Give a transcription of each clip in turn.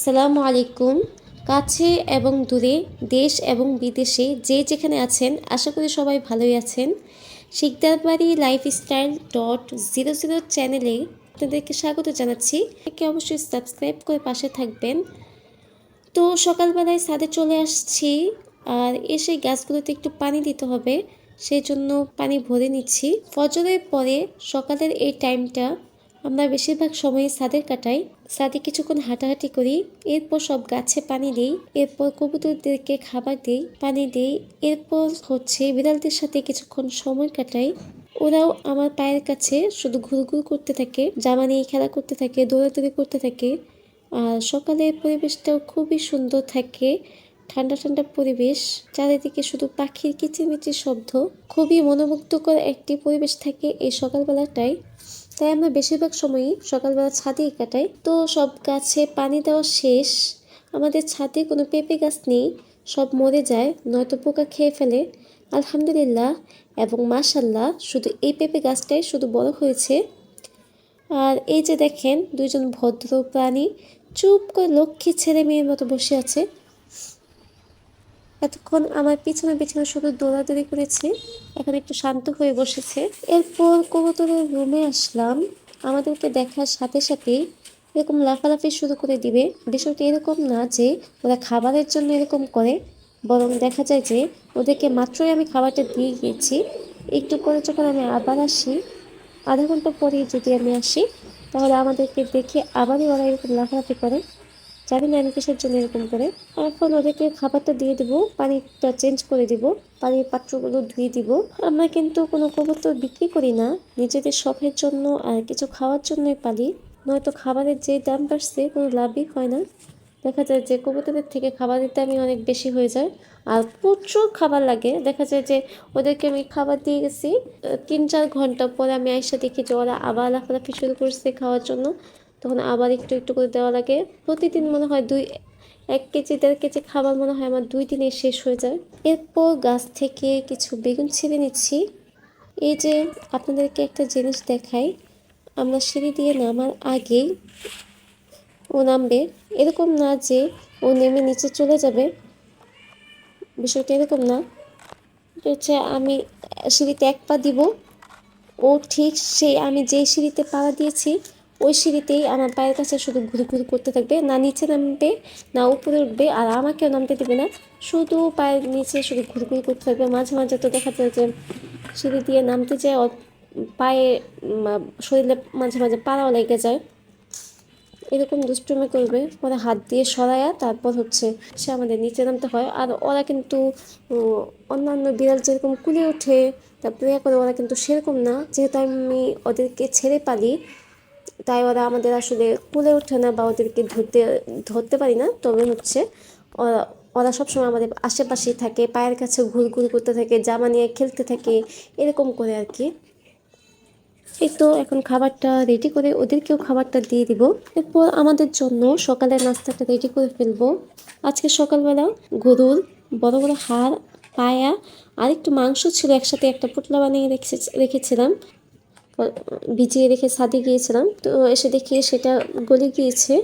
আসসালামু আলাইকুম। কাছে এবং দূরে, দেশ এবং বিদেশে যে যেখানে আছেন, আশা করি সবাই ভালোই আছেন। শিকদার বাড়ি লাইফস্টাইল ডট জিরো জিরো চ্যানেলে আপনাদেরকে স্বাগত জানাচ্ছি। একে অবশ্যই সাবস্ক্রাইব করে পাশে থাকবেন। তো সকালবেলায় ছাদে চলে আসছি আর এসে গাছগুলোতে একটু পানি দিতে হবে সেই জন্য পানি ভরে নিচ্ছি। ফজরের পরে সকালের এই টাইমটা আমরা বেশিরভাগ সময় ছাদের কাটাই ছাদে কিছুক্ষণ হাঁটাহাঁটি করি, এরপর সব গাছে পানি দিই, এরপর কবুতরদেরকে খাবার দিই, পানি দিই, এরপর হচ্ছে বিড়ালদের সাথে কিছুক্ষণ সময় কাটাই। ওরাও আমার পায়ের কাছে শুধু ঘুরঘুর করতে থাকে, জামা নিয়ে খেলা করতে থাকে, দৌড়াদৌড়ি করতে থাকে। আর সকালের পরিবেশটাও খুবই সুন্দর থাকে, ঠান্ডা ঠান্ডা পরিবেশ, চারিদিকে শুধু পাখির কিচিরমিচির শব্দ। খুবই মনোমুগ্ধকর একটি পরিবেশ থাকে এই সকালবেলাটাই তাই আমরা বেশিরভাগ সময়ই সকালবেলা ছাদেই কাটাই। তো সব গাছে পানি দেওয়া শেষ। আমাদের ছাদে কোনো পেঁপে গাছ নেই। সব মরে যায়, নয়তো পোকা খেয়ে ফেলে। আলহামদুলিল্লাহ এবং মাশাল্লাহ শুধু এই পেঁপে গাছটাই শুধু বড় হয়েছে। আর এই যে দেখেন, দুইজন ভদ্র প্রাণী চুপ করে লক্ষ্মী ছেলে মেয়ের মতো বসে আছে। এতক্ষণ আমার পিছনে পিছনে শুধু দৌড়াদৌড়ি করেছে। এখন একটু শান্ত হয়ে বসেছে। এরপর কবুতরের রুমে আসলাম। আমাদেরকে দেখার সাথে সাথেই এরকম লাফালাফি শুরু করে দিবে। বিষয়টি এরকম না যে ওরা খাবারের জন্য এরকম করে, বরং দেখা যায় যে ওদেরকে মাত্রই আমি খাবারটা দিয়ে গিয়েছি। একটু করে যখন আমি আবার আসি, আধা ঘণ্টা পরে যদি আমি আসি, তাহলে আমাদেরকে দেখে আবারই ওরা এরকম লাফালাফি করে। জানি না আমি কিসের জন্য এরকম করে? এখন ওদেরকে খাবারটা দিয়ে দিব, পানিটা চেঞ্জ করে দিব, পানির পাত্রগুলো ধুয়ে দিব। আমরা কিন্তু কোনো কবুতর বিক্রি করি না, নিজেদের শখের জন্য আর কিছু খাওয়ার জন্যই পালি। নয়তো খাবারের যে দাম বাড়ছে, কোনো লাভই হয় না। দেখা যায় যে কবুতরের থেকে খাবারের দামই অনেক বেশি হয়ে যায় আর প্রচুর খাবার লাগে। দেখা যায় যে ওদেরকে আমি খাবার দিয়ে গেছি, তিন চার ঘণ্টা পরে আমি আইসা দেখি যে ওরা আবার লাফালাফি শুরু করছে খাওয়ার জন্য। তখন আবার একটু একটু করে দেওয়া লাগে। প্রতিদিন মনে হয় দুই, এক কেজি, দেড় কেজি খাবার মনে হয় আমার দুই দিনে শেষ হয়ে যায়। এরপর গাছ থেকে কিছু বেগুন ছিঁড়ে নিচ্ছি। এই যে আপনাদেরকে একটা জিনিস দেখাই। আমরা সিঁড়ি দিয়ে নামার আগেই ও নামবে। এরকম না যে ও নেমে নিচে চলে যাবে। বিষয়টা এরকম না। হচ্ছে আমি সিঁড়িতে এক পা দিব। ও ঠিক সেই, আমি যেই সিঁড়িতে পাড়া দিয়েছি ওই সিঁড়িতেই আমার পায়ের কাছে শুধু ঘুরে ঘুরে করতে থাকবে, না নিচে নামবে, না উপরে উঠবে, আর আমাকেও নামতে দেবে না। শুধু পায়ের নিচে শুধু ঘুরে ঘুরে করতে থাকবে। মাঝে মাঝে তো দেখা যায় যে সিঁড়ি দিয়ে নামতে যায় পায়ে শরীরে মাঝে মাঝে পাড়াও লেগে যায়। এরকম দুষ্টুমি করবে। পরে হাত দিয়ে সরায়া তারপর হচ্ছে সে আমাদের নিচে নামতে হয়। আর ওরা কিন্তু অন্যান্য বিড়াল যেরকম কুলে ওঠে, তারপরে করে ওরা কিন্তু সেরকম না। যেহেতু আমি ওদেরকে ছেড়ে পালি তাই ওরা আমাদের আসলে কুলে ওঠে না বা ওদেরকে ধরতে ধরতে পারি না। তবে হচ্ছে ওরা ওরা সবসময় আমাদের আশেপাশেই থাকে, পায়ের কাছে ঘুর ঘুর করতে থাকে, জামা নিয়ে খেলতে থাকে, এরকম করে আর কি। এই তো এখন খাবারটা রেডি করে ওদেরকেও খাবারটা দিয়ে দিব। এরপর আমাদের জন্য সকালের নাস্তাটা রেডি করে ফেলব। আজকে সকালবেলা গরুর বড় বড় হাড়, পায়া আর একটু মাংস ছিল একসাথে একটা পুটলা বানিয়ে রেখে রেখেছিলাম। ভিজিয়ে রেখে ছাদে গিয়েছিলাম। তো এসে দেখি সেটা গলে গিয়েছে।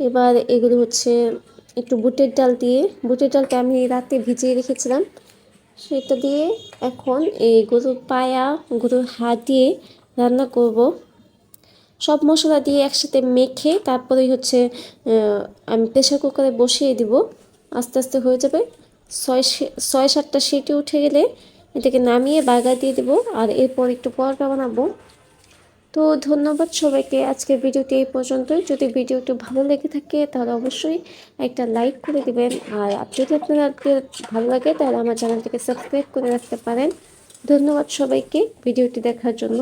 এবার এগুলো হচ্ছে একটু বুটের ডাল দিয়ে, বুটের ডালটা আমি রাতে ভিজিয়ে রেখেছিলাম। সেটা দিয়ে এখন এই গরুর পায়া, গরুর হাত দিয়ে রান্না করব। সব মশলা দিয়ে একসাথে মেখে তারপরেই হচ্ছে আমি প্রেশার কুকারে বসিয়ে দিব। আস্তে আস্তে হয়ে যাবে। ছয় ছয় সাতটা সিটি উঠে গেলে এটাকে নামিয়ে বাগা দিয়ে দেবো। আর এরপর একটু পরোটা বানাবো। তো ধন্যবাদ সবাইকে। আজকের ভিডিওটি এই পর্যন্তই। যদি ভিডিওটি ভালো লেগে থাকে, তাহলে অবশ্যই একটা লাইক করে দিবেন। আর যদি আপনাদের ভালো লাগে, তাহলে আমার চ্যানেলটিকে সাবস্ক্রাইব করে রাখতে পারেন। ধন্যবাদ সবাইকে ভিডিওটি দেখার জন্য।